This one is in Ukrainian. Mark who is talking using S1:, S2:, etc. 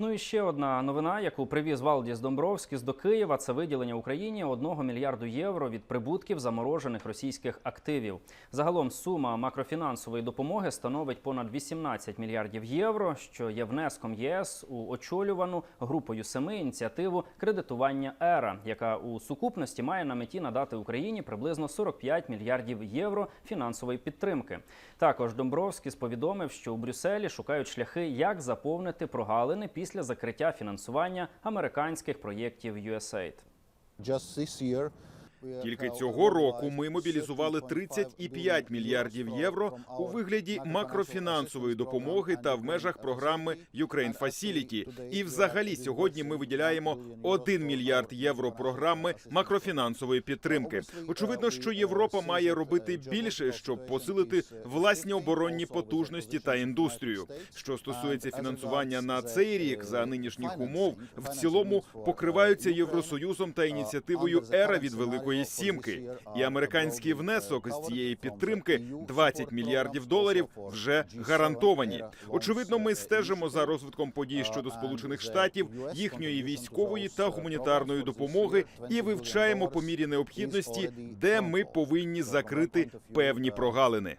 S1: Ну і ще одна новина, яку привіз Валдіс Домбровський до Києва, це виділення Україні 1 мільярду євро від прибутків заморожених російських активів. Загалом сума макрофінансової допомоги становить понад 18 мільярдів євро, що є внеском ЄС у очолювану групою семи ініціативу кредитування ЕРА, яка у сукупності має на меті надати Україні приблизно 45 мільярдів євро фінансової підтримки. Також Домбровський повідомив, що у Брюсселі шукають шляхи, як заповнити прогалини після закриття фінансування американських проєктів USAID.
S2: Тільки цього року ми мобілізували
S3: 30,5
S2: 35 мільярдів євро у вигляді макрофінансової допомоги та в межах програми Ukraine Facility. І взагалі сьогодні ми виділяємо 1 мільярд євро програми макрофінансової підтримки. Очевидно, що Європа має робити більше, щоб посилити власні оборонні потужності та індустрію. Що стосується фінансування на цей рік за нинішніх умов, в цілому покриваються Євросоюзом та ініціативою ЕРА від Великої Сімки. І американський внесок з цієї підтримки 20 мільярдів доларів вже гарантовані. Очевидно, ми стежимо за розвитком подій щодо Сполучених Штатів, їхньої військової та гуманітарної допомоги і вивчаємо по мірі необхідності, де ми повинні закрити певні прогалини.